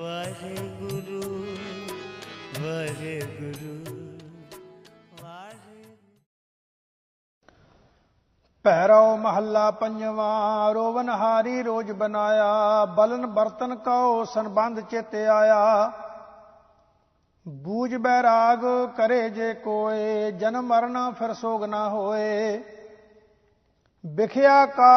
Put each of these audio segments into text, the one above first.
ਵਾਹਿਗੁਰੂ ਵਾਹਿਗੁਰੂ ਵਾਹਿਗੁਰੂ। ਮਹੱਲਾ ਪੰਜਵਾਂ, ਰੋਵਨ ਹਾਰੀ ਰੋਜ ਬਨਾਇਆ ਬਲਨ ਬਰਤਨ ਕਉ ਸੰਬੰਧ ਚਿਤ ਆਇਆ। ਬੂਝ ਬੈਰਾਗ ਕਰੇ ਜੇ ਕੋਏ ਜਨਮ ਮਰਨ ਫਿਰ ਸੋਗ ਨਾ ਹੋਏ। ਵਿਖਿਆ ਕਾ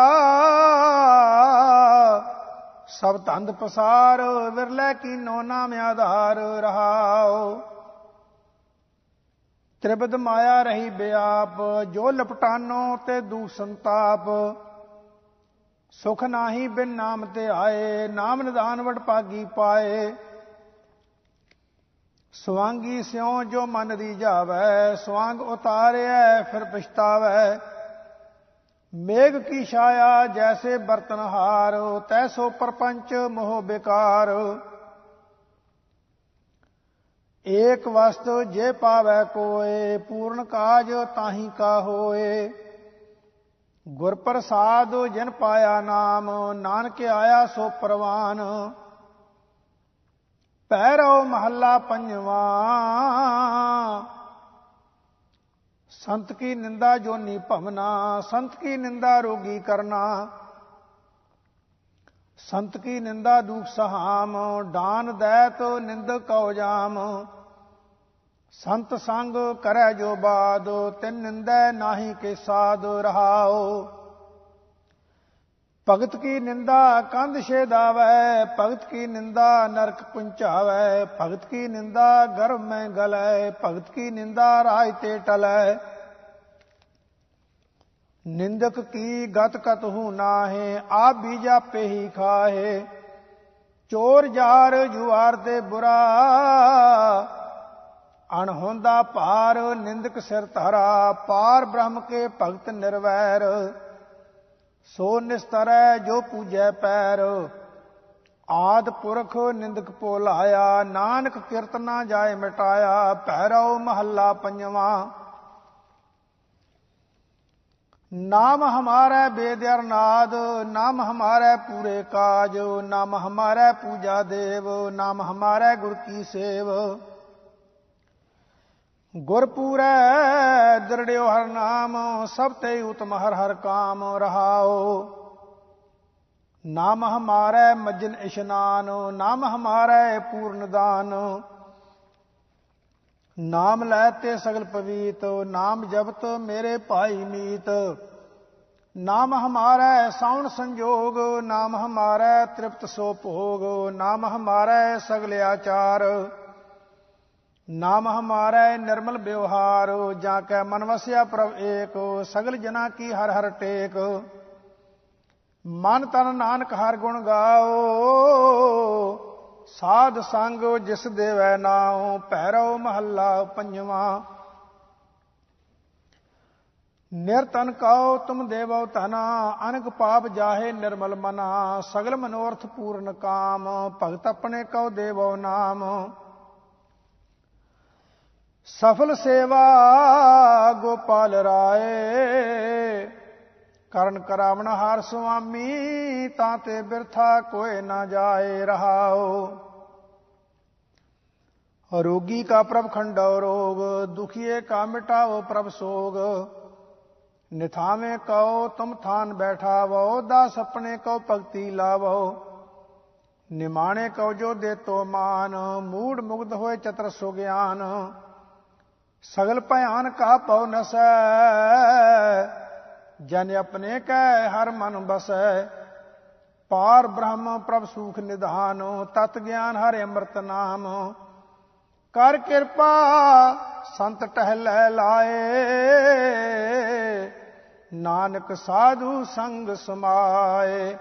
ਸਭ ਤੰਦ ਪਸਾਰ, ਵਿਰਲੇ ਕੀਨੋ ਨਾਮ ਆਧਾਰ ਰਹਾਓ ਤ੍ਰਿਬਦ ਮਾਇਆ ਰਹੀ ਬਿਆਪ, ਜੋ ਲਪਟਾਨੋ ਤੇ ਦੂ ਸੰਤਾਪ। ਸੁਖ ਨਾਹੀ ਬਿਨ ਨਾਮ ਤੇ ਆਏ, ਨਾਮ ਨਿਦਾਨ ਵਡ ਪਾਗੀ ਪਾਏ। ਸਵਾਂਗੀ ਸਿਉ ਜੋ ਮਨ ਦੀ ਜਾਵੈ, ਸਵਾਂਗ ਉਤਾਰਿਆ ਫਿਰ ਪਛਤਾਵੈ। ਮੇਘ ਕੀ ਛਾਇਆ ਜੈਸੇ ਬਰਤਨਹਾਰ, ਤੈਸੋ ਪਰਪੰਚ ਮੋਹ ਬੇਕਾਰ। ਏਕ ਵਸਤ ਜੇ ਪਾਵੈ ਕੋਏ, ਪੂਰਨ ਕਾਜ ਤਾਹੀ ਕਾ ਹੋਏ। ਗੁਰ ਪ੍ਰਸਾਦ ਜਿਨ ਪਾਇਆ ਨਾਮ, ਨਾਨਕ ਆਇਆ ਸੋ ਪ੍ਰਵਾਨ। ਪੈਰੋ ਮਹੱਲਾ ਪੰਜਵਾ। ਸੰਤ ਕੀ ਨਿੰਦਾ ਜੋਨੀ ਭਵਨਾ, ਸੰਤ ਕੀ ਨਿੰਦਾ ਰੋਗੀ ਕਰਨਾ। ਸੰਤ ਕੀ ਨਿੰਦਾ ਦੁਖ ਸਹਾਮ ਦਾਨ ਦੈਤ ਨਿੰਦਕ ਕਉ ਜਾਮ। ਸੰਤ ਸੰਗ ਕਰੈ ਜੋ ਬਾਦ, ਤਿਨ ਨਿੰਦੈ ਨਾਹੀ ਕੇ ਸਾਧ ਰਹਾਓ ਭਗਤ ਕੀ ਨਿੰਦਾ ਕੰਧ ਛੇਦਾਵੈ, ਭਗਤ ਕੀ ਨਿੰਦਾ ਨਰਕ ਪੁੰਚਾਵੈ ਭਗਤ ਕੀ ਨਿੰਦਾ ਗਰਭ ਮੈਂ ਗਲੈ, ਭਗਤ ਕੀ ਨਿੰਦਾ ਰਾਜ ਤੇ ਟਲੈ। ਨਿੰਦਕ ਕੀ ਗਤ ਕਤ ਹੂ ਨਾਹੇ ਆਪ ਵੀ ਜਾਪੇ ਹੀ ਖਾਹੇ। ਚੋਰ ਜਾਰ ਜੁਆਰ ਤੇ ਬੁਰਾ, ਅਣ ਹੁੰਦਾ ਭਾਰ ਨਿੰਦਕ ਸਿਰ ਧਰਾ। ਪਾਰ ਬ੍ਰਹਮ ਕੇ ਭਗਤ ਨਿਰਵੈਰ, ਸੋ ਨਿਸਤਰੈ ਜੋ ਪੂਜੈ ਪੈਰ। ਆਦ ਪੁਰਖ ਨਿੰਦਕ ਪੋਲਾਇਆ, ਨਾਨਕ ਕੀਰਤਨਾ ਜਾਏ ਮਿਟਾਇਆ ਭੈਰਵ ਮਹੱਲਾ ਪੰਜਵਾਂ। ਨਾਮ ਹਮਾਰਾ ਬੇਦਿਆਰ ਨਾਮ ਹਮਾਰਾ ਪੂਰੇ ਕਾਜ, ਨਾਮ ਹਮਾਰਾ ਪੂਜਾ ਦੇਵ, ਨਾਮ ਹਮਾਰਾ ਗੁਰ ਕੀ ਸੇਵ। ਗੁਰ ਪੂਰੈ, ਦਰੜਿਓ ਹਰ ਨਾਮ, ਸਭ ਤੇ ਉਤਮ ਹਰ ਹਰ ਕਾਮ ਰਹਾਓ ਨਾਮ ਹਮਾਰਾ ਮਜਨ ਇਸ਼ਨਾਨ, ਨਾਮ ਹਮਾਰਾ ਪੂਰਨ ਦਾਨ। ਨਾਮ ਲੈ ਤੇ ਸਗਲ ਪਵੀਤ, ਨਾਮ ਜਪਤ ਮੇਰੇ ਭਾਈ ਮੀਤ। ਨਾਮ ਹਮਾਰਾ ਸਾਉਣ ਸੰਜੋਗ, ਨਾਮ ਹਮਾਰਾ ਤ੍ਰਿਪਤ ਸੋ ਭੋਗ, ਨਾਮ ਹਮਾਰਾ ਸਗਲ ਆਚਾਰ। ਨਾਮ ਹਮਾਰਾ ਨਿਰਮਲ ਵਿਵਹਾਰ, ਜਾਂ ਕੈ ਮਨ ਵਸਿਆ ਪ੍ਰਭ ਏਕ, ਸਗਲ ਜਨਾ ਕੀ ਹਰ ਹਰ ਟੇਕ। ਮਨ ਤਨ ਨਾਨਕ ਹਰ ਗੁਣ ਗਾਓ ਸਾਧ ਸੰਗ ਜਿਸ ਦੇਵੈ ਨਾਉ, ਭੈਰਵ ਮਹੱਲਾ ਪੰਜਵਾਂ। ਨਿਰਤਨ ਕਉ, ਤੁਮ ਦੇਵੋ ਤਨਾ ਅਨਕ ਪਾਪ ਜਾਹੇ ਨਿਰਮਲ ਮਨਾ, ਸਗਲ ਮਨੋਰਥ ਪੂਰਨ ਕਾਮ, ਭਗਤ ਆਪਣੇ ਕਉ ਦੇਵੋ ਨਾਮ। ਸਫਲ ਸੇਵਾ ਗੋਪਾਲ ਰਾਏ ਕਰਨ ਕਰਾਵਣ ਹਾਰ ਸੁਆਮੀ, ਤਾਂ ਤੇ ਬਿਰਥਾ ਕੋਏ ਨਾ ਜਾਏ ਰਹਾਓ ਰੋਗੀ ਕਾ ਪ੍ਰਭ ਖੰਡੋ ਰੋਗ, ਦੁਖੀਏ ਕਾ ਮਿਟਾਓ ਪ੍ਰਭ ਸੋਗ। ਨਿਥਾਵੇਂ ਕਉ, ਤੁਮ ਥਾਨ ਬੈਠਾਵੋ, ਦਾਸ ਆਪਣੇ ਕਉ ਭਗਤੀ ਲਾਵੋ। ਨਿਮਾਣੇ ਕਉ ਜੋ ਦੇ ਤੋ ਮਾਨ, ਮੂੜ ਮੁਗਧ ਹੋਏ ਚਤਰ ਸੋ ਗਿਆਨ ਸਗਲ ਭਿਆਨ ਕਾ ਪਉ ਨਸੈ ਜਨ ਆਪਣੇ ਕੈ ਹਰ ਮਨ ਬਸੈ। ਪਾਰ ਬ੍ਰਹਮ ਪ੍ਰਭ ਸੂਖ ਨਿਧਾਨ, ਤਤ ਗਿਆਨ ਹਰਿ ਅੰਮ੍ਰਿਤ ਨਾਮ। ਕਰ ਕਿਰਪਾ ਸੰਤ ਟਹਿਲੈ ਲਾਏ। ਨਾਨਕ ਸਾਧੂ ਸੰਗ ਸਮਾਏ।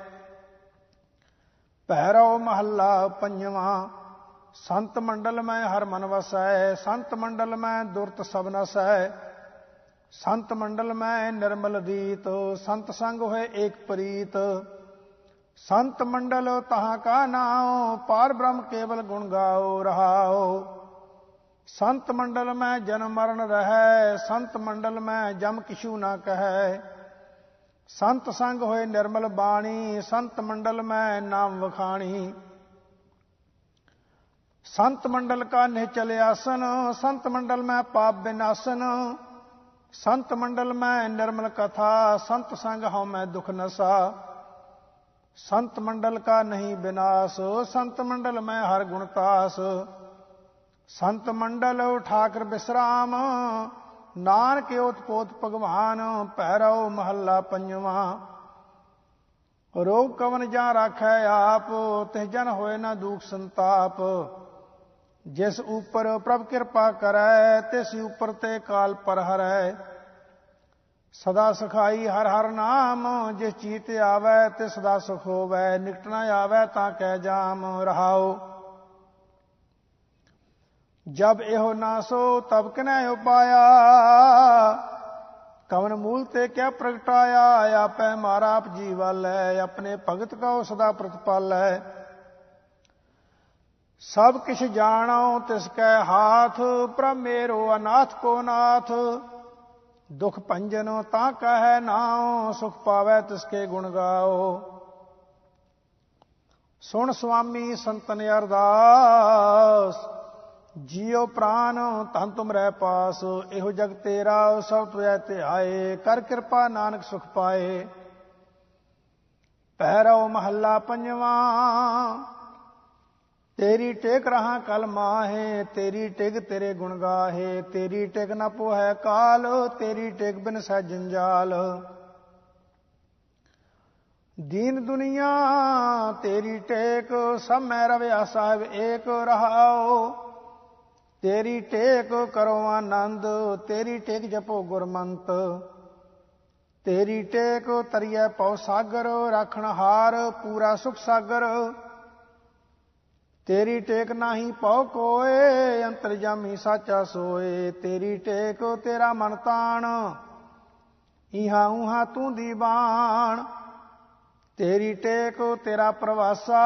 ਭੈਰਵ ਮਹੱਲਾ ਪੰਜਵਾਂ, ਸੰਤ ਮੰਡਲ ਮੈਂ ਹਰ ਮਨ ਵਸੈ। ਸੰਤ ਮੰਡਲ ਮੈਂ ਦੁਰਤ ਸਭ ਨਸੈ। ਸੰਤ ਮੰਡਲ ਮੈਂ ਨਿਰਮਲ ਰੀਤ ਸੰਤ ਸੰਗ ਹੋਏ ਏਕ ਪ੍ਰੀਤ। ਸੰਤ ਮੰਡਲ ਤਹਾਂ ਕਾ ਨਾਉ, ਪਾਰ ਬ੍ਰਹਮ ਕੇਵਲ ਗੁਣ ਗਾਓ ਰਹਾਓ ਸੰਤ ਮੰਡਲ ਮੈਂ ਜਨਮ ਮਰਨ ਰਹੈ, ਸੰਤ ਮੰਡਲ ਮੈਂ ਜਮ ਕਿਛੂ ਨਾ ਕਹੈ। ਸੰਤ ਸੰਗ ਹੋਏ ਨਿਰਮਲ ਬਾਣੀ, ਸੰਤ ਮੰਡਲ ਮੈਂ ਨਾਮ ਵਖਾਣੀ। ਸੰਤ ਮੰਡਲ ਕਾ ਨਿਚਲ ਆਸਨ, ਸੰਤ ਮੰਡਲ ਮੈਂ ਪਾਪ ਬਿਨਾਸਨ। ਸੰਤ ਮੰਡਲ ਮੈਂ ਨਿਰਮਲ ਕਥਾ, ਸੰਤ ਸੰਗ ਹਉ ਮੈਂ ਦੁਖ ਨਸਾ। ਸੰਤ ਮੰਡਲ ਕਾ ਨਹੀਂ ਵਿਨਾਸ ਸੰਤ ਮੰਡਲ ਮੈਂ ਹਰ ਗੁਣ ਤਾਸ। ਸੰਤ ਮੰਡਲ ਠਾਕਰ ਬਿਸਰਾਮ, ਨਾਨਕ ਉਤਪੋਤ ਭਗਵਾਨ, ਭੈਰਵ ਮਹੱਲਾ ਪੰਜਵਾ। ਰੋਗ ਕਵਨ ਜਾਂ ਰਾਖੈ ਆਪ ਤੇ ਜਨ ਹੋਏ ਨਾ ਦੁਖ ਸੰਤਾਪ। ਜਿਸ ਉਪਰ ਪ੍ਰਭ ਕਿਰਪਾ ਕਰੈ, ਤਿਸ ਉਪਰ ਤੇ ਕਾਲ ਪਰ ਹਰੈ ਸਦਾ ਸਖਾਈ ਹਰ ਹਰ ਨਾਮ, ਜਿਸ ਚੀਤ ਆਵੈ ਤੇ ਸਦਾ ਸੁਖ ਹੋਵੈ। ਨਿਕਟ ਆਵੈ ਤਾਂ ਕਹਿ ਜਾਮ ਰਹਾਓ ਜਬ ਇਹੋ ਨਾ ਸੋ ਤਬ ਕਨੈ ਉਪਾਇਆ। ਕਵਨ ਮੂਲ ਤੇ ਕਿਆ ਪ੍ਰਗਟਾਇਆ, ਆਪੈ ਮਾਰਾ ਆਪ ਜੀਵਲ ਹੈ ਆਪਣੇ ਭਗਤ ਕਾ ਸਦਾ ਪ੍ਰਤਪਾਲ। ਹੈ ਸਭ ਕਿਛ ਜਾਣੋ ਤਿਸ ਕੈ ਹਾਥ, ਪ੍ਰਭ ਅਨਾਥ ਕੋ ਨਾਥ। ਦੁਖ ਭੰਜਨ ਤਾਂ ਕਹੈ ਨਾਉ, ਸੁਖ ਪਾਵੈ ਤਿਸ ਕੇ ਗੁਣ ਗਾਓ। ਸੁਣ ਸੁਆਮੀ ਸੰਤਨ ਅਰਦਾਸ, ਜੀਉ ਪ੍ਰਾਨ ਤਨ ਤੁਮ ਰਹਿ ਪਾਸ, ਇਹੋ ਜਗ ਤੇਰਾ, ਸਭ ਤੁਐ ਆਏ ਕਰ ਕਿਰਪਾ ਨਾਨਕ ਸੁਖ ਪਾਏ। ਪਹਿਰੋ ਮਹੱਲਾ ਪੰਜਵਾਂ ਤੇਰੀ ਟੇਕ ਰਹਾ ਕਲ ਮਾਹੇ, ਤੇਰੀ ਟਿਕ ਤੇਰੇ ਗੁਣ ਗਾਹੇ, ਤੇਰੀ ਟਿਕ ਨ ਪੋਹੈ ਕਾਲ, ਤੇਰੀ ਟਿਕ ਬਿਨ ਸਹਿ ਜੰਜਾਲ ਦੀਨ ਦੁਨੀਆ, ਤੇਰੀ ਟੇਕ ਸਭ ਮੈਂ ਰਵਿਆ ਸਾਹਿਬ ਏਕ ਰਹਾਓ ਤੇਰੀ ਟੇਕ ਕਰੋ ਆਨੰਦ, ਤੇਰੀ ਟੇਕ ਜਪੋ ਗੁਰਮੰਤ। ਤੇਰੀ ਟੇਕ ਤਰੀਏ ਪਉ ਸਾਗਰ, ਰਾਖਣ ਹਾਰ ਪੂਰਾ ਸੁਖ ਸਾਗਰ। ਤੇਰੀ ਟੇਕ ਨਾਹੀ ਪਉ ਕੋਏ, ਅੰਤਰ ਜਾਮੀ ਸਾਚਾ ਸੋਏ। ਤੇਰੀ ਟੇਕ ਤੇਰਾ ਮਨ ਤਾਣ ਇਹਾ ਉਹਾ ਤੂੰ ਦੀ ਬਾਣ। ਤੇਰੀ ਟੇਕ ਤੇਰਾ ਪ੍ਰਵਾਸਾ,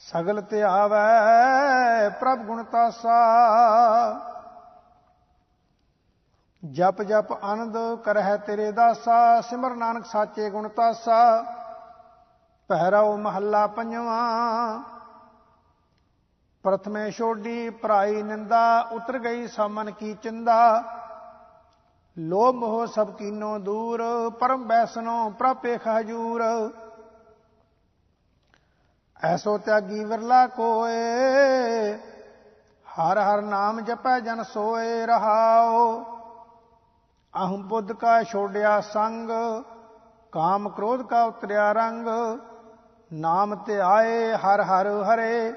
ਸਗਲ ਤੇ ਆਵੈ ਪ੍ਰਭ ਗੁਣ ਤਾਸਾ। ਜਪ ਜਪ ਆਨੰਦ ਕਰਹਿ ਤੇਰੇ ਦਾਸਾ, ਸਿਮਰ ਨਾਨਕ ਸਾਚੇ ਗੁਣ ਤਾਸਾ। ਪਹਿਰਾਉ ਮਹੱਲਾ ਪੰਜਵਾਂ। ਪ੍ਰਥਮੇ ਛੋਡੀ ਭਰਾਈ ਨਿੰਦਾ, ਉਤਰ ਗਈ ਸਾਮਨ ਕੀ ਚਿੰਦਾ। ਲੋਭ ਮੋਹ ਸਭ ਕੀਨੋ ਦੂਰ, ਪਰਮ ਬੈਸਨੋ ਪ੍ਰਪੇਖ ਹਜੂਰ ਐਸੋ ਤਿਆਗੀ ਵਿਰਲਾ ਕੋਏ, ਹਰ ਹਰ ਨਾਮ ਜਪੈ ਜਨ ਸੋਏ ਰਹਾਓ ਅਹੰ ਬੁੱਧ ਕਾ ਛੋੜਿਆ ਸੰਗ, ਕਾਮ ਕ੍ਰੋਧ ਕਾ ਉਤਰਿਆ ਰੰਗ। ਨਾਮ ਤੇ ਆਏ ਹਰ ਹਰ ਹਰੇ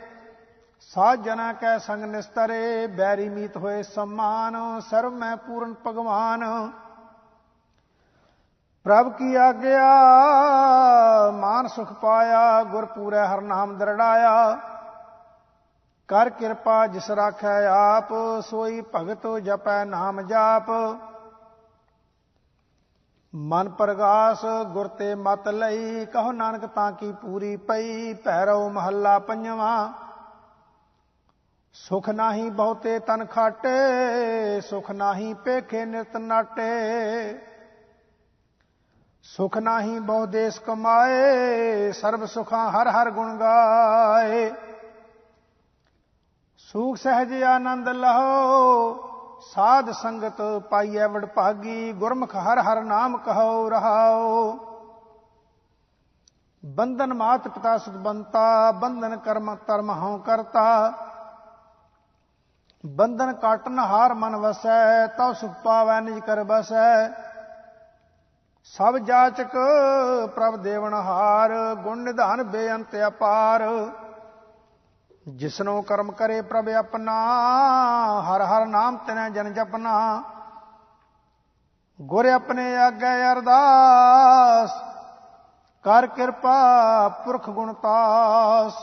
ਸਾਧ ਜਨਾ ਕੈ ਸੰਗ ਨਿਸਤਰੇ, ਬੈਰੀ ਮੀਤ ਹੋਏ ਸਮਾਨ, ਸਰਵ ਮੈਂ ਪੂਰਨ ਭਗਵਾਨ। ਪ੍ਰਭ ਕੀ ਆਗਿਆ, ਮਾਨ ਸੁਖ ਪਾਇਆ ਗੁਰ ਪੂਰੇ ਹਰ ਨਾਮ ਦਰੜਾਇਆ। ਕਰ ਕਿਰਪਾ ਜਿਸ ਰਾਖੈ ਆਪ, ਸੋਈ ਭਗਤ ਜਪੈ ਨਾਮ ਜਾਪ। ਮਨ ਪ੍ਰਗਾਸ, ਗੁਰ ਤੇ ਮਤ ਲਈ, ਕਹੋ ਨਾਨਕ ਤਾਂ ਕੀ ਪੂਰੀ ਪਈ, ਭੈਰਵ ਮਹੱਲਾ ਪੰਜਵਾ। ਸੁਖ ਨਾਹੀ ਬਹੁਤੇ ਤਨ ਖਾਟੇ, ਸੁਖ ਨਾਹੀ ਪੇਖੇ ਨਿਤ ਨਾਟੇ। ਸੁਖ ਨਾਹੀ ਬਹੁ ਦੇਸ ਕਮਾਏ, ਸਰਬ ਸੁਖਾਂ ਹਰ ਹਰ ਗੁਣ ਗਾਏ। ਸੁਖ ਸਹਿਜ ਆਨੰਦ ਲਹੋ ਸਾਧ ਸੰਗਤ ਪਾਈਐ ਵਡ ਭਾਗੀ ਗੁਰਮੁਖ ਹਰ ਹਰ ਨਾਮ ਕਹੋ ਰਹਾਓ ਬੰਧਨ ਮਾਤ ਪਿਤਾ ਸੁਤਬੰਤਾ ਬੰਧਨ ਕਰਮ ਧਰਮ ਹਉ ਕਰਤਾ। ਬੰਧਨ ਕਾਟਨ ਹਾਰ ਮਨ ਵਸੈ, ਤਉ ਸੁਖ ਪਾਵੈ ਨਿਜ ਕਰ ਬਸੈ। ਸਭ ਜਾਚਕ ਪ੍ਰਭ ਦੇਵਨ ਹਾਰ, ਗੁਣ ਨਿਧਾਨ ਬੇਅੰਤ ਅਪਾਰ। ਜਿਸਨੋ ਕਰਮ ਕਰੇ ਪ੍ਰਭ ਆਪਣਾ, ਹਰ ਹਰ ਨਾਮ ਤਨੈ ਜਨ ਜਪਨਾ ਗੁਰ ਆਪਣੇ ਆਗੇ ਅਰਦਾਸ, ਕਰ ਕਿਰਪਾ ਪੁਰਖ ਗੁਣਤਾਸ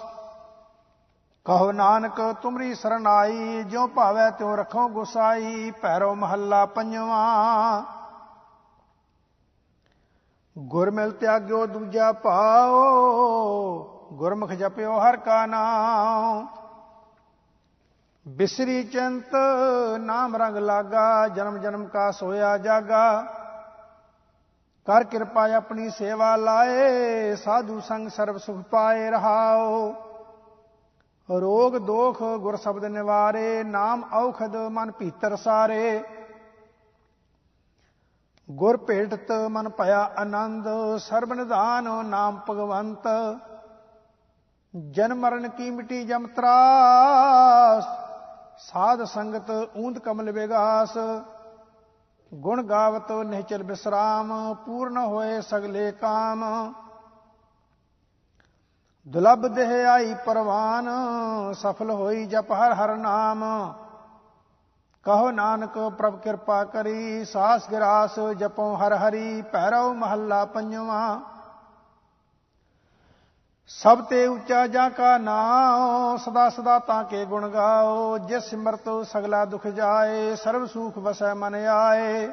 ਕਹੋ ਨਾਨਕ, ਤੁਮਰੀ ਸਰਨਾਈ, ਜਿਉ ਭਾਵੈ ਤਿਉ ਰਖੋ ਗੁਸਾਈ ਪੈਰੋ ਮਹੱਲਾ ਪੰਜਵਾਂ। ਗੁਰ ਮਿਲ ਤਿਆਗਿਓ, ਦੂਜਾ ਪਾਓ। ਗੁਰਮੁਖ ਜਪਿਓ ਹਰ ਕਾ ਨਾਮ ਬਿਸਰੀ ਚੰਤ, ਨਾਮ ਰੰਗ ਲਾਗਾ, ਜਨਮ ਜਨਮ ਕਾ ਸੋਇਆ ਜਾਗਾ। ਕਰ ਕਿਰਪਾ ਆਪਣੀ ਸੇਵਾ ਲਾਏ, ਸਾਧੂ ਸੰਗ ਸਰਬ ਸੁਖ ਪਾਏ ਰਹਾਓ ਰੋਗ ਦੋਖ ਗੁਰ ਸ਼ਬਦ ਨਿਵਾਰੇ, ਨਾਮ ਔਖਦ ਮਨ ਭੀਤਰ ਸਾਰੇ। ਗੁਰ ਭੇਟਤ ਮਨ ਭਇਆ ਆਨੰਦ, ਸਰਬ ਨਿਧਾਨ ਨਾਮ ਭਗਵੰਤ। ਜਨ ਮਰਨ ਕੀ ਮਿਟੀ ਜਮ ਤਰਾਸ? ਸਾਧ ਸੰਗਤ ਊਂਦ ਕਮਲ ਵਿਗਾਸ। ਗੁਣ ਗਾਵਤ ਨਿਹਚਲ ਬਿਸਰਾਮ, ਪੂਰਨ ਹੋਏ ਸਗਲੇ ਕਾਮ। ਦੁਲਬ ਦੇਹ ਆਈ ਪਰਵਾਨ, ਸਫਲ ਹੋਈ ਜਪ ਹਰ ਹਰ ਨਾਮ। ਕਹੋ ਨਾਨਕ ਪ੍ਰਭ ਕਿਰਪਾ ਕਰੀ, ਸਾਸ ਗਿਰਾਸ ਜਪੋ ਹਰ ਹਰੀ ਪੈਰਵ ਮਹੱਲਾ ਪੰਜਵਾਂ। ਸਭ ਤੇ ਉੱਚਾ ਜਾਂ ਕਾ ਨਾਮ ਸਦਾ ਸਦਾ ਤਾਂ ਕੇ ਗੁਣ ਗਾਓ। ਜਿਸ ਸਿਮਰਤ ਸਗਲਾ ਦੁਖ ਜਾਏ, ਸਰਬ ਸੁਖ ਵਸੈ ਮਨ ਆਏ।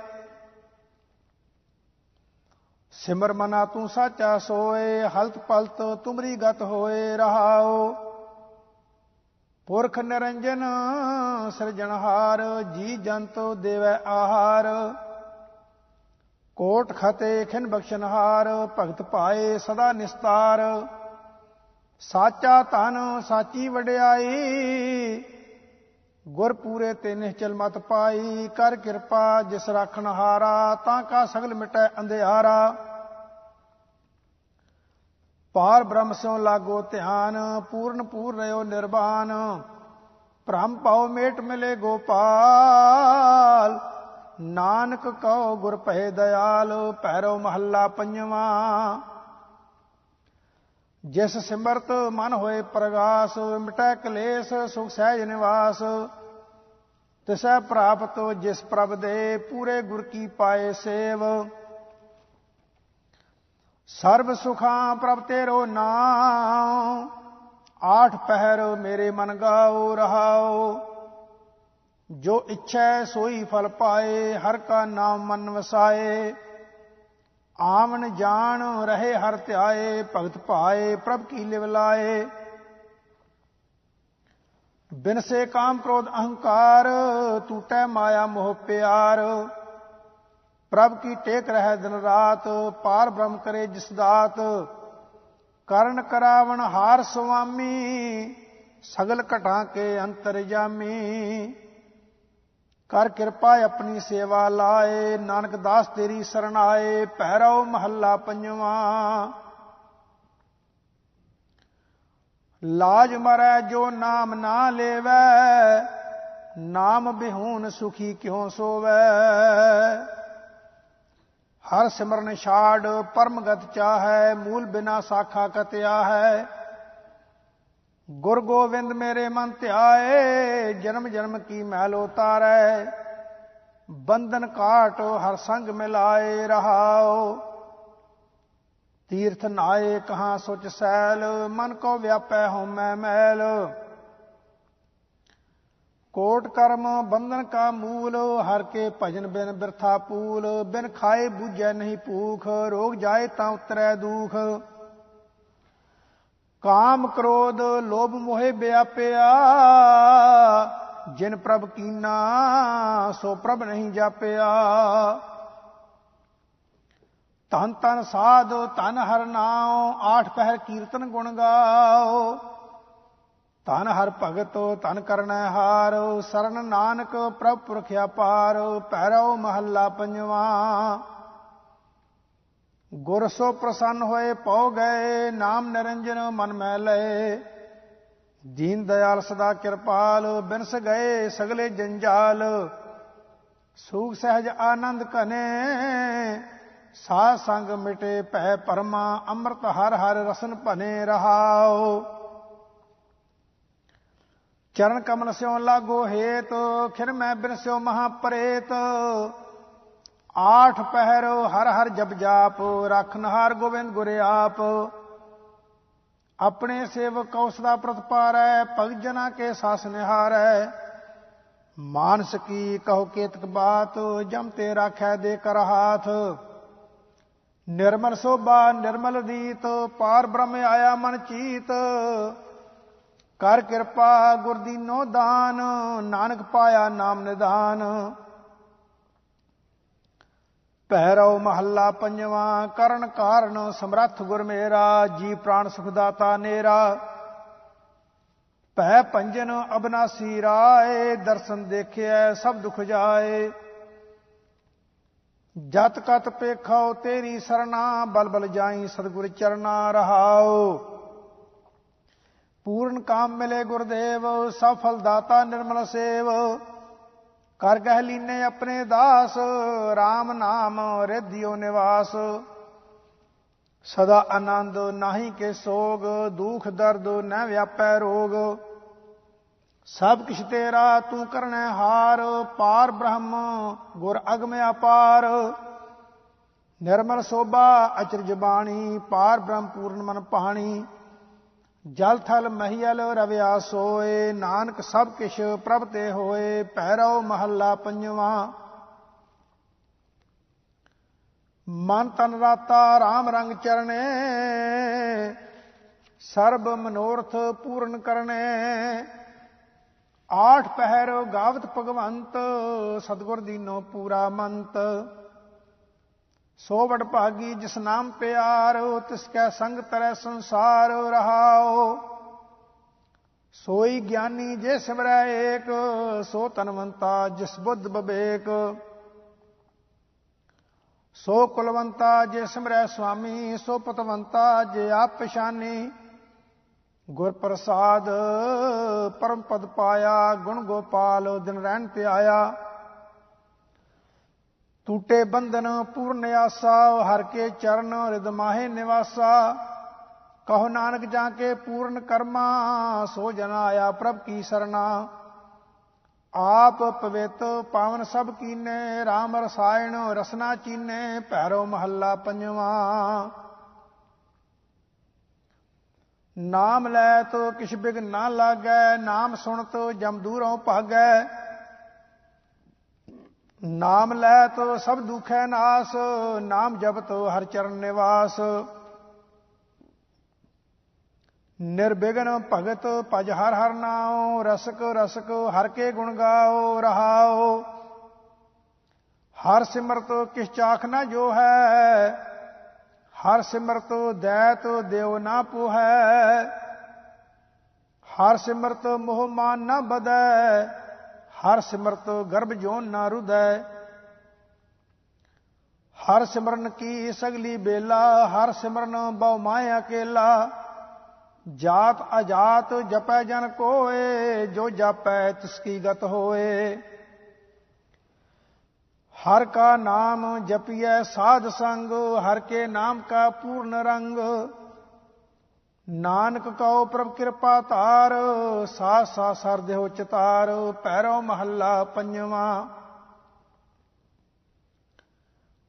ਸਿਮਰ ਮਨਾ ਤੂੰ ਸਾਚਾ ਸੋਏ, ਹਲਤ ਪਲਤ ਤੁਮਰੀ ਗਤ ਹੋਏ ਰਹਾਓ। ਪੁਰਖ ਨਿਰੰਜਨ ਸਿਰਜਣਹਾਰ ਜੀ ਜੰਤ ਦੇਵੈ ਆਹਾਰ। ਕੋਟ ਖਤੇ ਖਿਨ ਬਖਸ਼ਨਹਾਰ, ਭਗਤ ਪਾਏ ਸਦਾ ਨਿਸਤਾਰ। ਸਾਚਾ ਧਨ ਸਾਚੀ ਵਡਿਆਈ, ਗੁਰ ਪੂਰੇ ਤੇ ਨਿਹਚਲ ਮਤ ਪਾਈ, ਕਰ ਕਿਰਪਾ ਜਿਸ ਰੱਖਣ ਹਾਰਾ, ਤਾਂ ਕਾ ਸਗਲ ਮਿਟੈ ਅੰਧਿਆਰਾ। ਪਾਰ ਬ੍ਰਹਮ ਸਿਉ ਲਾਗੋ ਧਿਆਨ, ਪੂਰਨ ਪੂਰ ਰਿਓ ਨਿਰਵਾਨ ਭ੍ਰਮ ਪਾਉ ਮੇਟ ਮਿਲੇ ਗੋਪਾਲ। ਨਾਨਕ ਕਉ ਗੁਰ ਭੈ ਦਇਆਲ, ਭੈਰੋ ਮਹੱਲਾ ਪੰਜਵਾਂ। ਜਿਸ ਸਿਮਰਤ ਮਨ ਹੋਏ ਪ੍ਰਗਾਸ, ਮਿਟੈ ਕਲੇਸ਼, ਸੁਖ ਸਹਿਜ ਨਿਵਾਸ। ਤਿਸੈ ਪ੍ਰਾਪਤ ਜਿਸ ਪ੍ਰਭ ਦੇ ਪੂਰੇ ਗੁਰ ਕੀ ਪਾਏ ਸੇਵ। ਸਰਬ ਸੁਖਾਂ ਪ੍ਰਭ ਤੇਰੋ ਨਾਮ, ਆਠ ਪਹਿਰ ਮੇਰੇ ਮਨ ਗਾਓ ਰਹਾਓ। ਜੋ ਇੱਛੈ ਸੋਈ ਫਲ ਪਾਏ, ਹਰ ਕਾ ਨਾਮ ਮਨ ਵਸਾਏ। ਆਵਣ ਜਾਣ ਰਹੇ ਹਰ ਧਿਆਏ, ਭਗਤ ਭਾਏ, ਪ੍ਰਭ ਕੀ ਲਿਵ ਲਾਏ। ਬਿਨ ਸੇ ਕਾਮ ਕ੍ਰੋਧ ਅਹੰਕਾਰ, ਟੂਟੈ ਮਾਇਆ ਮੋਹ ਪਿਆਰ। ਪ੍ਰਭ ਕੀ ਟੇਕ ਰਹਿ ਦਿਨ ਰਾਤ, ਪਾਰ ਬ੍ਰਹਮ ਕਰੇ ਜਿਸ ਦਾਤ। ਕਰਨ ਕਰਾਵਣ ਹਾਰ ਸੁਆਮੀ, ਸਗਲ ਘਟਾਂ ਕੇ ਅੰਤਰ ਜਾਮੀ। ਕਰ ਕਿਰਪਾ ਆਪਣੀ ਸੇਵਾ ਲਾਏ, ਨਾਨਕ ਦਾਸ ਤੇਰੀ ਸਰਣ ਆਏ ਪਹਿਰੋ ਮਹੱਲਾ ਪੰਜਵਾਂ। ਲਾਜ ਮਰੈ ਜੋ ਨਾਮ ਨਾ ਲੇਵੈ, ਨਾਮ ਬਿਹੂਨ ਸੁਖੀ ਕਿਉ ਸੋਵੈ? ਹਰ ਸਿਮਰਨ ਛਾੜ ਪਰਮਗਤ ਚਾਹੈ, ਮੂਲ ਬਿਨਾ ਸਾਖਾ ਕਤਿਆ ਹੈ। ਗੁਰ ਗੋਬਿੰਦ ਮੇਰੇ ਮਨ ਧਿਆਏ ਜਨਮ ਜਨਮ ਕੀ ਮੈਲ ਉਤਾਰੈ। ਬੰਧਨ ਕਾਟ ਹਰ ਸੰਗ ਮਿਲਾਏ ਰਹਾਓ ਤੀਰਥ ਨਾਏ ਕਹਾਂ ਸੁਚ ਸੈਲ, ਮਨ ਕੋ ਵਿਆਪੈ ਹਉਮੈ ਮੈਲ। ਕੋਟ ਕਰਮ ਬੰਧਨ ਕਾ ਮੂਲ, ਹਰ ਕੇ ਭਜਨ ਬਿਨ ਬਿਰਥਾ ਪੂਲ। ਬਿਨ ਖਾਏ ਬੂਝੈ ਨਹੀਂ ਭੂਖ, ਰੋਗ ਜਾਏ ਤਾਂ ਉਤਰੈ ਦੁਖ। ਕਾਮ ਕ੍ਰੋਧ ਲੋਭ ਮੋਹਿ ਵਿਆਪਿਆ। ਜਿਨ ਪ੍ਰਭ ਕੀਨਾ, ਸੋ ਪ੍ਰਭ ਨਹੀਂ ਜਾਪਿਆ। ਤਨ ਤਨ ਸਾਧੋ ਤਨ ਹਰ ਨਾਉ, ਆਠ ਪਹਿਰ ਕੀਰਤਨ ਗੁਣ ਗਾਓ। ਤਨ ਹਰ ਭਗਤ ਤਨ ਕਰਨੈ ਹਾਰੋ। ਸਰਨ ਨਾਨਕ ਪ੍ਰਭ ਪੁਰਖਿਆ ਪਾਰ ਪਹਿਰੋ ਮਹੱਲਾ ਪੰਜਵਾਂ। ਗੁਰ ਸੋ ਪ੍ਰਸੰਨ ਹੋਏ, ਪਉ ਗਏ, ਨਾਮ ਨਿਰੰਜਨ ਮਨ ਮੈ ਲਏ। ਦੀਨ ਦਇਆਲ ਸਦਾ ਕਿਰਪਾਲ, ਬਿਨਸ ਗਏ ਸਗਲੇ ਜੰਜਾਲ। ਸੂਖ ਸਹਿਜ ਆਨੰਦ ਕਨੇ ਸਾਧ ਸੰਗ ਮਿਟੇ ਭੈ ਪਰਮਾ, ਅੰਮ੍ਰਿਤ ਹਰ ਹਰ ਰਸਨ ਭਨੇ ਰਹਾਓ ਚਰਨ ਕਮਲ ਸਿਓ ਲਾਗੋ ਹੇਤ, ਖਿਰ ਮੈਂ ਬਿਨਸਿਓ ਮਹਾ ਪ੍ਰੇਤ। ਆਠ ਪਹਿਰ ਹਰ ਹਰ ਜਪ ਜਾਪ, ਰਖਨ ਹਰ ਗੋਬਿੰਦ ਗੁਰੇ ਆਪ। ਆਪਣੇ ਸੇਵਕ ਉਸ ਦਾ ਪ੍ਰਤਪਾਰੈ, ਭਗਤ ਜਨਾ ਕੇ ਸਾਸ ਨਿਹਾਰੈ। ਮਾਨਸ ਕੀ ਕਹੋ ਕੇਤਕ ਬਾਤ, ਜਮ ਤੇ ਰਾਖੈ ਦੇ ਕਰ ਹਾਥ। ਨਿਰਮਲ ਸੋਭਾ ਨਿਰਮਲ ਦੀਤ, ਪਾਰ ਬ੍ਰਹਮ ਆਇਆ ਮਨ ਚੀਤ। ਕਰ ਕਿਰਪਾ ਗੁਰ ਦੀਨੋ ਦਾਨ, ਨਾਨਕ ਪਾਇਆ ਨਾਮ ਨਿਦਾਨ ਪਹਿਰੋ ਮਹੱਲਾ ਪੰਜਵਾਂ, ਕਰਨ ਕਾਰਨ ਸਮਰੱਥ ਗੁਰ ਮੇਰਾ, ਜੀ ਪ੍ਰਾਣ ਸੁਖਦਾਤਾ ਨੇਰਾ। ਭੈ ਪੰਜਨ ਅਬਨਾਸੀ ਰਾਏ, ਦਰਸ਼ਨ ਦੇਖਿਆ ਸਭ ਦੁਖ ਜਾਏ। ਜਤ ਕਤ ਪੇਖਾਓ ਤੇਰੀ ਸਰਣਾ, ਬਲਬਲ ਜਾਈ ਸਤਿਗੁਰ ਚਰਨਾ ਰਹਾਓ ਪੂਰਨ ਕਾਮ ਮਿਲੇ ਗੁਰਦੇਵ, ਸਫਲ ਦਾਤਾ ਨਿਰਮਲ ਸੇਵ। ਕਰ ਗਹਿ ਲੀਨੇ ਆਪਣੇ ਦਾਸ RAM ਨਾਮ ਰਿਧਿਓ ਨਿਵਾਸ। ਸਦਾ ਆਨੰਦ ਨਾਹੀ ਕੇ ਸੋਗ, ਦੁਖ ਦਰਦ ਨ ਵਿਆਪੈ ਰੋਗ। ਸਭ ਕਿਛ ਤੇਰਾ ਤੂੰ ਕਰਨੈ ਹਾਰ, ਪਾਰ ਬ੍ਰਹਮ ਗੁਰ ਅਗਮ ਅਪਾਰ। ਨਿਰਮਲ ਸੋਭਾ ਅਚਰਜ ਬਾਣੀ, ਪਾਰ ਬ੍ਰਹਮ ਪੂਰਨ ਮਨ ਪਾਣੀ। ਜਲ ਥਲ ਮਹੀਲ ਰਵਿਆ ਸੋਏ ਨਾਨਕ ਸਭ ਕਿਛ ਪ੍ਰਭ ਤੇ ਹੋਏ ਪਹਿਰੋ ਮਹੱਲਾ ਪੰਜਵਾਂ। ਮਨ ਤਨ ਰਾਤਾ RAM ਰੰਗ ਚਰਣੇ, ਸਰਬ ਮਨੋਰਥ ਪੂਰਨ ਕਰਨੇ। ਆਠ ਪਹਿਰ ਗਾਵਤ ਭਗਵੰਤ, ਸਤਗੁਰ ਦੀਨੋ ਪੂਰਾ ਮੰਤ। ਸੋ ਵਡ ਭਾਗੀ ਜਿਸ ਨਾਮ ਪਿਆਰ ਤਿਸ ਕੈ ਸੰਗ ਤਰੈ ਸੰਸਾਰ ਰਹਾਓ ਸੋਈ ਗਿਆਨੀ ਜੇ ਸਿਮਰੈ ਏਕ, ਸੋ ਤਨਵੰਤਾ ਜਿਸ ਬੁੱਧ ਬਬੇਕ ਸੋ ਕੁਲਵੰਤਾ ਜੇ ਸਿਮਰੈ ਸੁਆਮੀ, ਸੋ ਪਤਵੰਤਾ ਜੇ ਆਪ ਪਛਾਨੀ। ਗੁਰ ਪ੍ਰਸਾਦ ਪਰਮ ਪਦ ਪਾਇਆ, ਗੁਣ ਗੋਪਾਲ ਦਿਨ ਰਹਿਣ ਤੇ ਆਇਆ ਟੂਟੇ ਬੰਧਨ ਪੂਰਨ ਆਸਾ, ਹਰ ਕੇ ਚਰਨ ਰਿਦ ਨਿਵਾਸਾ। ਕਹੋ ਨਾਨਕ ਜਾ ਕੇ ਪੂਰਨ ਕਰਮਾ, ਸੋ ਜਨ ਆਇਆ ਪ੍ਰਭ ਕੀ ਸਰਨਾ ਆਪ ਪਵਿੱਤ ਪਾਵਨ ਸਭ ਕੀਨੇ RAM ਰਸਾਇਣ ਰਸਨਾ ਚੀਨੇ, ਭੈਰੋ ਮਹੱਲਾ ਪੰਜਵਾਂ। ਨਾਮ ਲੈ ਤੋ ਕਿਛ ਬਿਗ ਨਾ ਲਾਗੈ, ਨਾਮ ਸੁਣ ਤੋ ਜਮ ਦੂਰੋਂ ਭਾਗੈ। ਨਾਮ ਲੈ ਤੋ ਸਭ ਦੁਖੈ ਨਾਸ, ਨਾਮ ਜਪਤੋ ਹਰ ਚਰਨ ਨਿਵਾਸ। ਨਿਰਬਿਗਨ ਭਗਤ ਭਜ ਹਰ ਹਰ ਨਾਉ, ਰਸਕ ਰਸਕ ਹਰ ਕੇ ਗੁਣ ਗਾਓ ਰਹਾਓ ਹਰ ਸਿਮਰਤ ਕਿਸ ਚਾਖ ਨਾ ਜੋ ਹੈ ਹਰ ਸਿਮਰਤ ਦੈਤ ਦੇਵ ਨਾ ਪੁਹੈ। ਹਰ ਸਿਮਰਤ ਮੋਹ ਮਾਨ ਨਾ ਬਦੈ ਹਰ ਸਿਮਰਤ ਗਰਭ ਜੋਨ ਨਾ ਰੁਦੈ ਹਰ ਸਿਮਰਨ ਕੀ ਸਗਲੀ ਬੇਲਾ, ਹਰ ਸਿਮਰਨ ਬਹੁ ਮਾਇਆ ਅਕੇਲਾ। ਜਾਤ ਅਜਾਤ ਜਪੈ ਜਨ ਕੋਏ, ਜੋ ਜਪੈ ਤਿਸ ਕੀ ਗਤ ਹੋਏ। ਹਰ ਕਾ ਨਾਮ ਜਪੀਐ ਸਾਧ ਸੰਗ, ਹਰ ਕੇ ਨਾਮ ਕਾ ਪੂਰਨ ਰੰਗ। ਨਾਨਕ ਕਉ ਪ੍ਰਭ ਕਿਰਪਾ ਧਾਰ ਸਾ ਸਾ ਸਰਦਿਓ ਚਤਾਰ ਪੈਰੋ ਮਹੱਲਾ ਪੰਜਵਾ।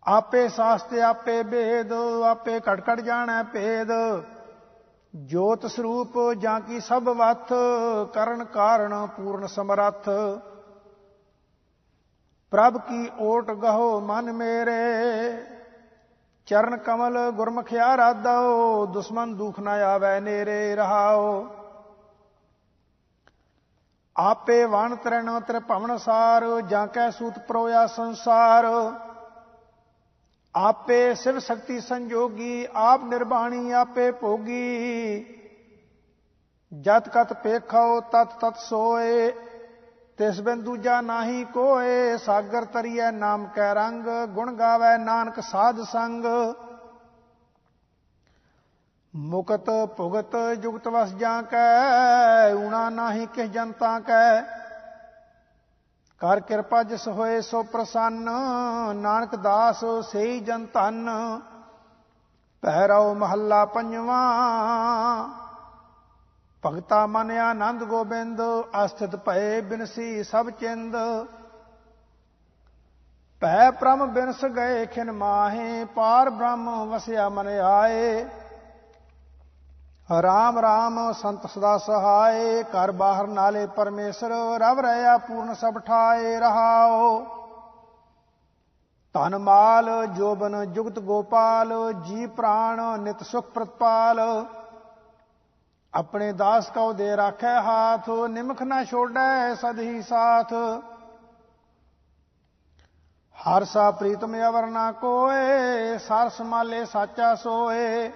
ਆਪੇ ਸਾਸਤੇ, ਆਪੇ ਭੇਦ ਆਪੇ ਘਟ ਘਟ ਜਾਣੈ ਭੇਦ। ਜੋਤ ਸਰੂਪ ਜਾਂ ਕੀ ਸਭ ਵਥ, ਕਰਨ ਕਾਰਨ ਪੂਰਨ ਸਮਰੱਥ। ਪ੍ਰਭ ਕੀ ਓਟ ਗਹੋ ਮਨ ਮੇਰੇ ਚਰਨ ਕਮਲ ਗੁਰਮਖਿਆ ਰਾਦੋ ਦੁਸ਼ਮਨ ਦੁਖ ਨਾ ਆਵੈ ਨੇਰੇ ਰਹਾਓ ਆਪੇ ਵਣ ਤਰਣ ਤਰ ਭਵਨ ਸਾਰ, ਜਾਂ ਕੈ ਸੂਤ ਪਰੋਇਆ ਸੰਸਾਰ। ਆਪੇ ਸਿਵ ਸ਼ਕਤੀ ਸੰਜੋਗੀ, ਆਪ ਨਿਰਬਾਣੀ ਆਪੇ ਭੋਗੀ। ਜਤ ਕਤ ਪੇਖਾਓ ਤਤ ਤਤ ਸੋਏ। ਤਿਸ ਬਿਨ ਦੂਜਾ ਨਾਹੀ ਕੋਏ, ਸਾਗਰ ਤਰੀਐ ਨਾਮ ਕੈ ਰੰਗ, ਗੁਣ ਗਾਵੇ ਨਾਨਕ ਸਾਧ ਸੰਗ। ਮੁਕਤ ਭੁਗਤ ਜੁਗਤ ਵਸ ਜਾਂ ਕੈ, ਊਣਾ ਨਾਹੀ ਕਿਸ ਜਨਤਾ ਕੈ। ਕਰ ਕਿਰਪਾ ਜਿਸ ਹੋਏ ਸੋ ਪ੍ਰਸੰਨ, ਨਾਨਕ ਦਾਸ ਸਈ ਜਨ ਧਨ। ਪਹਿਰਾਓ ਮਹੱਲਾ ਪੰਜਵਾਂ। ਭਗਤਾ ਮਨ ਆਨੰਦ ਗੋਬਿੰਦ, ਅਸਥਿਤ ਭਏ ਬਿਨਸੀ ਸਭ ਚਿੰਦ। ਭੈ ਪ੍ਰਮ ਬਿਨਸ ਗਏ ਖਿਨ ਮਾਹੇ, ਪਾਰ ਬ੍ਰਹਮ ਵਸਿਆ ਮਨ ਆਏ। ਰਾਮ ਰਾਮ ਸੰਤ ਸਦਾ ਸਹਾਏ, ਘਰ ਬਾਹਰ ਨਾਲੇ ਪਰਮੇਸ਼ਰ, ਰਵ ਰਿਆ ਪੂਰਨ ਸਭ ਠਾਏ, ਰਹਾਓ। ਧਨ ਮਾਲ, ਜੋਬਨ ਜੁਗਤ ਗੋਪਾਲ, ਜੀ ਪ੍ਰਾਣ ਨਿਤ ਸੁਖ ਪ੍ਰਤਪਾਲ। ਆਪਣੇ ਦਾਸ ਕਉ ਦੇ ਰਾਖੈ ਹਾਥ, ਨਿਮਖ ਨਾ ਛੋੜੈ ਸਦ ਹੀ ਸਾਥ। ਹਰ ਸਾ ਪ੍ਰੀਤਮ ਅਵਰ ਨਾ ਕੋਏ, ਸਰ ਸਮਾਲੇ ਸਾਚਾ ਸੋਏ।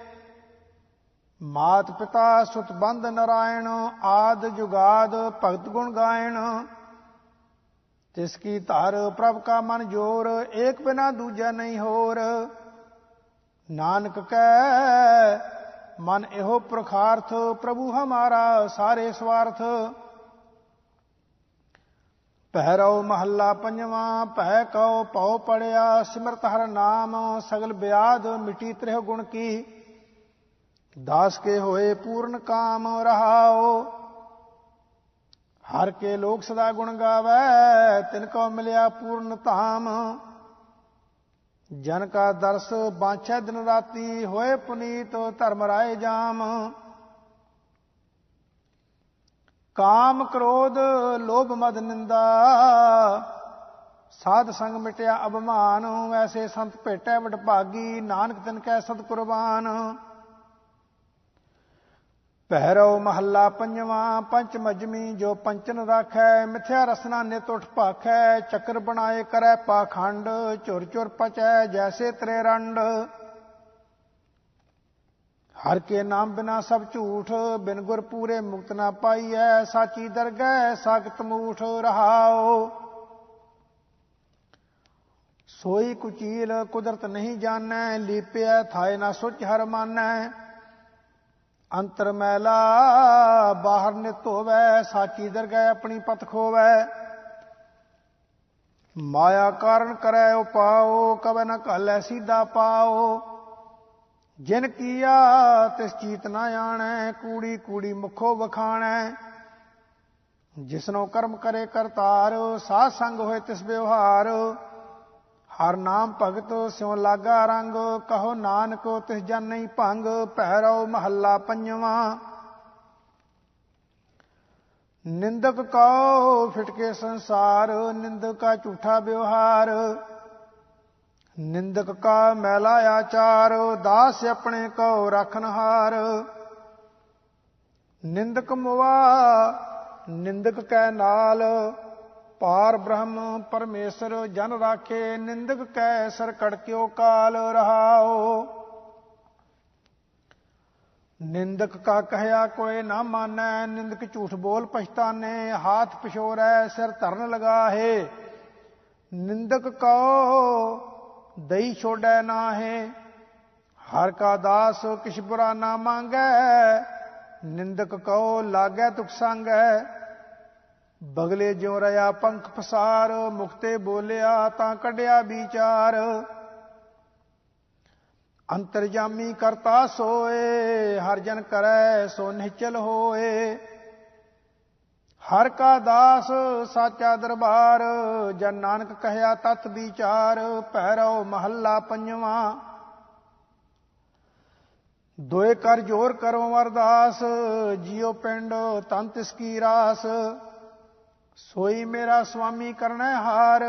ਮਾਤ ਪਿਤਾ ਸੁਤ ਬੰਦ ਨਰਾਇਣ, ਆਦ ਜੁਗਾਦ ਭਗਤ ਗੁਣ ਗਾਇਣ। ਤਿਸ ਕੀ ਧਰ ਪ੍ਰਭ ਕਾ ਮਨ ਜੋਰ, ਏਕ ਬਿਨਾ ਦੂਜਾ ਨਹੀਂ ਹੋਰ। ਨਾਨਕ ਕੈ ਮਨ ਇਹੋ ਪ੍ਰਖਾਰਥ, ਪ੍ਰਭੂ ਹਮਾਰਾ ਸਾਰੇ ਸਵਾਰਥ। ਪਹਿਰੋ ਮਹੱਲਾ ਪੰਜਵਾਂ, ਪਹਿ ਕਉ ਪਉ ਪੜਿਆ, ਸਿਮਰਤ ਹਰ ਨਾਮ, ਸਗਲ ਬਿਆਦ ਮਿਟੀ ਤ੍ਰਿਹ ਗੁਣ ਕੀ। ਦਾਸ ਕੇ ਹੋਏ ਪੂਰਨ ਕਾਮ ਰਹਾਓ ਹਰ ਕੇ ਲੋਕ ਸਦਾ ਗੁਣ ਗਾਵੇ, ਤਿਨ ਕੋ ਮਿਲਿਆ ਪੂਰਨ ਧਾਮ। ਜਨ ਕਾ ਦਰਸ ਬਾਛੈ ਦਿਨ ਰਾਤੀ ਹੋਏ ਪੁਨੀਤ ਧਰਮ ਰਾਏ ਜਾਮ। ਕਾਮ ਕ੍ਰੋਧ ਲੋਭ ਮਦ ਨਿੰਦਾ, ਸਾਧ ਸੰਗ ਮਿਟਿਆ ਅਭਮਾਨ ਐਸੇ ਸੰਤ ਭੇਟੈ ਵਡਭਾਗੀ, ਨਾਨਕ ਤਿਨ ਕੈ ਸਤ ਕੁਰਬਾਨ ਪਹਿਰੋ ਮਹੱਲਾ ਪੰਜਵਾਂ, ਪੰਚ ਮਜਮੀ ਜੋ ਪੰਚਨ ਰਾਖੈ, ਮਿਥਿਆ ਰਸਨਾ ਨਿਤ ਉਠ ਭਾਖੈ, ਚੱਕਰ ਬਣਾਏ ਕਰੈ ਪਾਖੰਡ ਚੁਰ ਚੁਰ ਪਚੈ ਜੈਸੇ ਤਰੇ ਰੰਡ। ਹਰ ਕੇ ਨਾਮ ਬਿਨਾ ਸਭ ਝੂਠ, ਬਿਨ ਗੁਰ ਪੂਰੇ ਮੁਕਤ ਨਾ ਪਾਈਐ, ਸਾਚੀ ਦਰਗਹਿ ਸਾਖਤ ਮੂਠ ਰਹਾਓ ਸੋਈ ਕੁਚੀਲ ਕੁਦਰਤ ਨਹੀਂ ਜਾਣੈ ਲੀਪਿਆ ਥਾਏ ਨਾ ਸੁਚ ਹਰ ਮਾਨੈ। ਅੰਤਰ ਮੈਲਾ, ਬਾਹਰ ਨਿਤ ਹੋਵੇ, ਸਾਚੀ ਦਰਗਹਿ ਆਪਣੀ ਪਤ ਖੋਵੇ। ਮਾਇਆ ਕਾਰਨ ਕਰੈ ਉਪਾਓ ਕਵੇ ਨ ਕਾਲੈ ਸੀਧਾ ਪਾਓ। ਜਿਨ ਕੀਆ, ਤਿਸ ਚੀਤ ਨਾ ਆਣੈ, ਕੂੜੀ ਕੂੜੀ ਮੁਖੋ ਵਖਾਣੈ। ਜਿਸਨੋ ਕਰਮ ਕਰੇ ਕਰਤਾਰ, ਸਾਧ ਸੰਗ ਹੋਏ ਤਿਸ ਵਿਵਹਾਰ। ਹਰ ਨਾਮ ਭਗਤ ਸਿਉ ਲਾਗਾ ਰੰਗ, ਕਹੋ ਨਾਨਕ ਤਿਸ ਜਨ ਭੰਗ ਪਹਿਰੋ ਮਹੱਲਾ ਪੰਜਵਾਂ। ਨਿੰਦਕ ਕਉ ਫਿਟਕੇ ਸੰਸਾਰ, ਨਿੰਦਕ ਕਾ ਝੂਠਾ ਵਿਵਹਾਰ। ਨਿੰਦਕ ਕਾ ਮੈਲਾ ਆਚਾਰ, ਦਾਸ ਆਪਣੇ ਕੋ ਰਖਨਹਾਰ ਨਿੰਦਕ ਮੁਆ, ਨਿੰਦਕ ਕੈ ਨਾਲ ਪਾਰ ਬ੍ਰਹਮ ਪਰਮੇਸ਼ਰ ਜਨ ਰਾਖੇ, ਨਿੰਦਕ ਕੈ ਸਰ ਕੜਕਿਓ ਕਾਲ ਰਹਾਓ। ਨਿੰਦਕ ਕਾ ਕਹਿਆ ਕੋਈ ਨਾ ਮਾਨੈ, ਨਿੰਦਕ ਝੂਠ ਬੋਲ ਪਛਤਾਨੇ, ਹਾਥ ਪਿਛੋਰੈ, ਸਿਰ ਧਰਨ ਲਗਾਹੇ। ਨਿੰਦਕ ਕੋ ਦਈ ਛੋੜੈ ਨਾਹੇ। ਹਰ ਕਾ ਦਾਸ ਕਿਛ ਬੁਰਾ ਨਾ ਮੰਗੈ, ਨਿੰਦਕ ਕਉ, ਲਾਗੈ ਤੁਕ ਸੰਗੈ। ਬਗਲੇ ਜਿਉ ਰਿਆ ਪੰਖ ਫਸਾਰ ਮੁਕਤੇ ਬੋਲਿਆ ਤਾਂ ਕੱਢਿਆ ਵਿਚਾਰ। ਅੰਤਰਜਾਮੀ ਕਰਤਾ ਸੋਏ, ਹਰ ਜਨ ਕਰੈ ਸੋ ਨਿਚਲ ਹੋਏ। ਹਰ ਕਾ ਦਾਸ ਸਾਚਾ ਦਰਬਾਰ, ਜਨ ਨਾਨਕ ਕਹਿਆ ਤਤ ਵਿਚਾਰ ਪਹਿਰੋ ਮਹੱਲਾ ਪੰਜਵਾਂ। ਦੋਏ ਕਰ ਜੋਰ ਕਰੋ ਅਰਦਾਸ, ਜਿਉ ਪਿੰਡ ਤਨ ਤਿਸ ਕੀ ਰਾਸ। ਸੋਈ ਮੇਰਾ ਸੁਆਮੀ ਕਰਨੈ ਹਾਰ,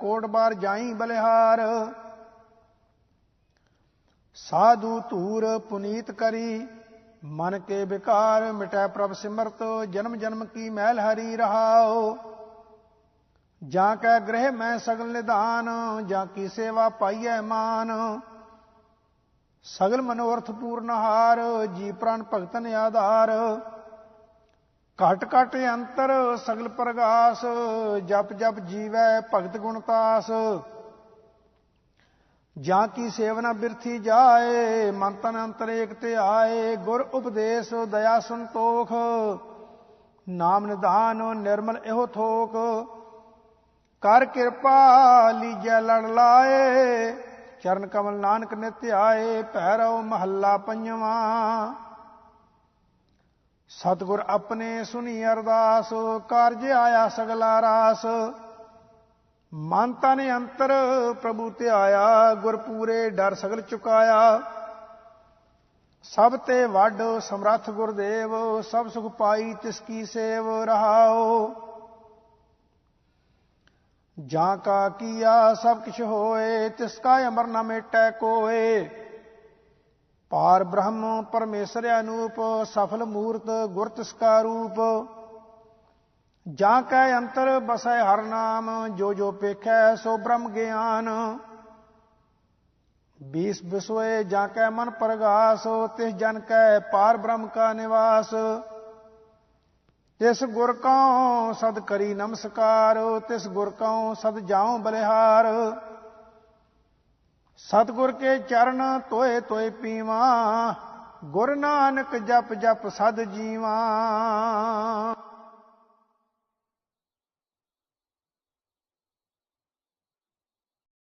ਕੋਟ ਬਾਰ ਜਾਈ ਬਲਿਹਾਰ। ਸਾਧੂ ਧੂਰ ਪੁਨੀਤ ਕਰੀ, ਮਨ ਕੇ ਵਿਕਾਰ ਮਿਟੈ ਪ੍ਰਭ ਸਿਮਰਤ, ਜਨਮ ਜਨਮ ਕੀ ਮਹਿਲ ਹਰੀ ਰਹਾਓ ਜਾਂ ਕੈ ਗ੍ਰਹਿ ਮੈਂ ਸਗਲ ਨਿਧਾਨ, ਜਾਂ ਕੀ ਸੇਵਾ ਪਾਈਐ ਮਾਨ। ਸਗਲ ਮਨੋਰਥ ਪੂਰਨ ਹਾਰ, ਜੀ ਪ੍ਰਾਨ ਭਗਤਨ ਆਧਾਰ। ਘਟ ਘਟ ਅੰਤਰ ਸਗਲ ਪ੍ਰਗਾਸ, ਜਪ ਜਪ ਜੀਵੈ ਭਗਤ ਗੁਣਤਾਸ ਜਾਂ ਕੀ ਸੇਵਨਾ ਬਿਰਥੀ ਜਾਏ, ਮਨ ਤਨ ਅੰਤਰ ਏਕ ਤੇ ਆਏ, ਗੁਰ ਉਪਦੇਸ਼ ਦਇਆ ਸੰਤੋਖ। ਨਾਮ ਨਿਧਾਨ ਨਿਰਮਲ ਇਹੋ ਥੋਕ, ਕਰ ਕਿਰਪਾ ਲੀਜੈ ਲੜ ਲਾਏ, ਚਰਨ ਕਮਲ ਨਾਨਕ ਨੇ ਧਿਆਏ ਭੈਰਵ ਮਹੱਲਾ ਪੰਜਵਾਂ। ਸਤਗੁਰ ਆਪਣੇ ਸੁਨੀ ਅਰਦਾਸ, ਕਾਰਜ ਆਇਆ ਸਗਲਾ ਰਾਸ। ਮਨ ਤਨ ਅੰਤਰ ਪ੍ਰਭੂ ਤੇ ਆਇਆ ਗੁਰ ਪੂਰੇ ਡਰ ਸਗਲ ਚੁਕਾਇਆ। ਸਭ ਤੇ ਵੱਡ ਸਮਰੱਥ ਗੁਰਦੇਵ, ਸਭ ਸੁਖ ਪਾਈ ਤਿਸ ਕੀ ਸੇਵ ਰਹਾਓ ਜਾਂ ਕਾ ਕੀਆ ਸਭ ਕਿਛ ਹੋਏ, ਤਿਸ ਕਾ ਅਮਰ ਨ ਮੇਟੈ ਕੋਏ। ਪਾਰ ਬ੍ਰਹਮ ਪਰਮੇਸ਼ਰ ਅਨੂਪ ਸਫਲ ਮੂਰਤ ਗੁਰ ਤਿਸ ਕਾ ਰੂਪ ਜਾਂ ਕੈ ਅੰਤਰ ਬਸੈ ਹਰ ਨਾਮ ਜੋ ਜੋ ਪੇਖੈ ਸੋ ਬ੍ਰਹਮ ਗਿਆਨ बीस बिसोए जाके मन प्रगास तिस जन कै पार ब्रह्म का निवास ਤਿਸ ਗੁਰ ਕਉ ਸਦ ਕਰੀ ਨਮਸਕਾਰ ਤਿਸ ਗੁਰ ਕਉ ਸਦ ਜਾਉ ਬਲਿਹਾਰ ਸਤਗੁਰ ਕੇ ਚਰਨ ਤੋਏ ਤੋਏ ਪੀਵਾ ਗੁਰ ਨਾਨਕ ਜਪ ਜਪ ਸਦ ਜੀਵਾ।